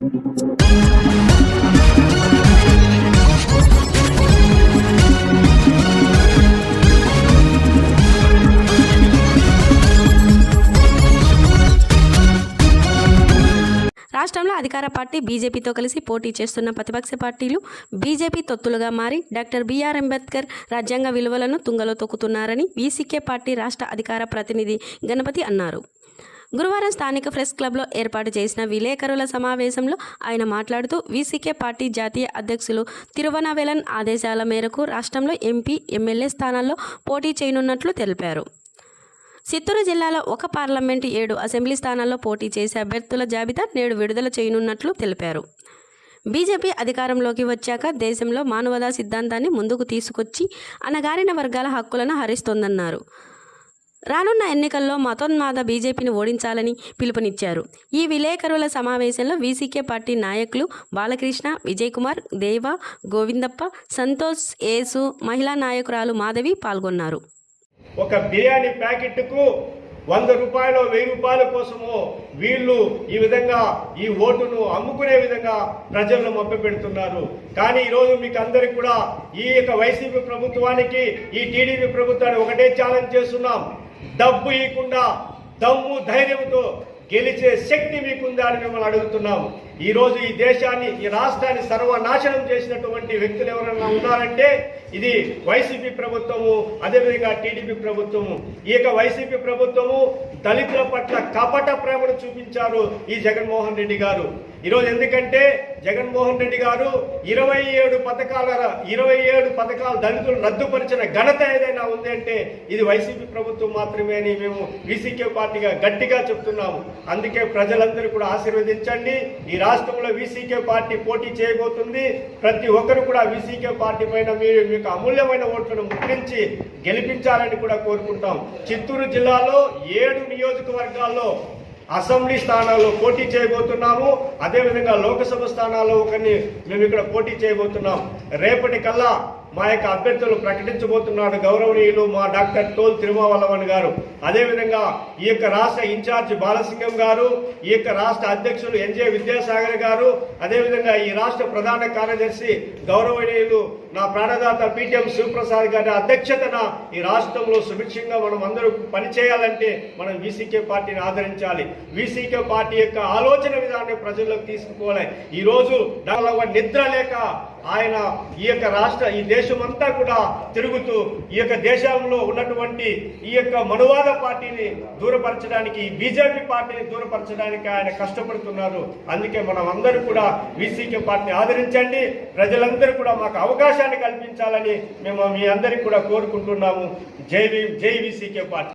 రాష్ట్రంలో అధికార పార్టీ బీజేపీతో కలిసి పోటీ చేస్తున్న ప్రతిపక్ష పార్టీలు బీజేపీ తొత్తులుగా మారి డాక్టర్ బీఆర్ అంబేద్కర్ రాజ్యాంగ విలువలను తుంగలో తొక్కుతున్నారని వీసీకే పార్టీ రాష్ట్ర అధికార ప్రతినిధి గణపతి అన్నారు. గురువారం స్థానిక ప్రెస్ క్లబ్లో ఏర్పాటు చేసిన విలేకరుల సమావేశంలో ఆయన మాట్లాడుతూ వీసీకే పార్టీ జాతీయ అధ్యక్షులు తిరువనవెలన్ ఆదేశాల మేరకు రాష్ట్రంలో ఎంపీ ఎమ్మెల్యే స్థానాల్లో పోటీ చేయనున్నట్లు తెలిపారు. చిత్తూరు జిల్లాలో ఒక పార్లమెంటు ఏడు అసెంబ్లీ స్థానాల్లో పోటీ చేసే అభ్యర్థుల జాబితా నేడు విడుదల చేయనున్నట్లు తెలిపారు. బీజేపీ అధికారంలోకి వచ్చాక దేశంలో మానవతా సిద్ధాంతాన్ని ముందుకు తీసుకొచ్చి అణగారిన వర్గాల హక్కులను హరిస్తోందన్నారు. రానున్న ఎన్నికల్లో మతోన్మాద బీజేపీని ఓడించాలని పిలుపునిచ్చారు. ఈ విలేకరుల సమావేశంలో వీసీకే పార్టీ నాయకులు బాలకృష్ణ విజయ్ కుమార్ దేవ గోవిందప్ప సంతోష్ ఏసు మహిళా నాయకురాలు మాధవి పాల్గొన్నారు. ఒక బిర్యానీ ప్యాకెట్కు వంద రూపాయలు వెయ్యి రూపాయల కోసము వీళ్ళు ఈ విధంగా ఈ ఓటును అమ్ముకునే విధంగా ప్రజలను మభ్యపెడుతున్నారు. కానీ ఈరోజు మీకు అందరికి కూడా ఈ యొక్క వైసీపీ ప్రభుత్వానికి ఈ టీడీపీ ప్రభుత్వాన్ని ఒకటే ఛాలెంజ్ చేస్తున్నాం. డబ్బు ఇవ్వకుండా దమ్ము ధైర్యంతో గెలిచే శక్తి మీకుందా అని మిమ్మల్ని అడుగుతున్నాం ఈరోజు ఈ దేశాన్ని ఈ రాష్ట్రాన్ని సర్వనాశనం చేసినటువంటి వ్యక్తులు ఎవరైనా ఉన్నారంటే ఇది వైసీపీ ప్రభుత్వము అదేవిధంగా టీడీపీ ప్రభుత్వము. ఈ యొక్క వైసీపీ ప్రభుత్వము దళితుల పట్ల కపట ప్రేమను చూపించారు ఈ జగన్మోహన్ రెడ్డి గారు. ఈరోజు ఎందుకంటే జగన్మోహన్ రెడ్డి గారు ఇరవై ఏడు పథకాల ఇరవై ఏడు పథకాలు దళితులు రద్దుపరిచిన ఘనత ఏదైనా ఉంది అంటే ఇది వైసీపీ ప్రభుత్వం మాత్రమే అని మేము వీసీకే పార్టీగా గట్టిగా చెప్తున్నాము. అందుకే ప్రజలందరూ కూడా ఆశీర్వదించండి. ఈ రాష్ట్రంలో వీసీకే పార్టీ పోటీ చేయబోతుంది. ప్రతి ఒక్కరు కూడా వీసీకే పార్టీ పైన మీరు మీకు అమూల్యమైన ఓట్లను ముద్రించి గెలిపించాలని కూడా కోరుకుంటాం. చిత్తూరు జిల్లాలో ఏడు నియోజకవర్గాల్లో అసెంబ్లీ స్థానాల్లో పోటీ చేయబోతున్నాము. అదేవిధంగా లోకసభ స్థానాల్లో ఒకరిని మేము ఇక్కడ పోటీ చేయబోతున్నాం. రేపటి కల్లా మా యొక్క అభ్యర్థులు ప్రకటించబోతున్నాడు గౌరవనీయులు మా డాక్టర్ టోల్ తిరుమావల్లవన్ గారు. అదేవిధంగా ఈ యొక్క రాష్ట్ర ఇన్ఛార్జ్ బాలసింగం గారు ఈ యొక్క రాష్ట్ర అధ్యక్షులు ఎన్జే విద్యాసాగర్ గారు అదేవిధంగా ఈ రాష్ట్ర ప్రధాన కార్యదర్శి గౌరవనీయులు నా ప్రాణదాత పీటీఎం శివప్రసాద్ గారి అధ్యక్షతన ఈ రాష్ట్రంలో సుభిక్షంగా మనం అందరూ పనిచేయాలంటే మనం వీసీకే పార్టీని ఆదరించాలి. వీసీకే పార్టీ యొక్క ఆలోచన విధానాన్ని ప్రజల్లోకి తీసుకుపోవాలి. ఈ రోజు నిద్ర లేక ఆయన ఈ యొక్క రాష్ట్ర ఈ దేశ దేశమంతా కూడా తిరుగుతూ ఈ యొక్క దేశంలో ఉన్నటువంటి ఈ యొక్క మనువాద పార్టీని దూరపరచడానికి బీజేపీ పార్టీని దూరపరచడానికి ఆయన కష్టపడుతున్నారు. అందుకే మనం అందరూ కూడా వీసీకే పార్టీని ఆదరించండి. ప్రజలందరూ కూడా మాకు అవకాశాన్ని కల్పించాలని మేము మీ అందరికీ కూడా కోరుకుంటున్నాము. జై జై వీసీకే పార్టీ.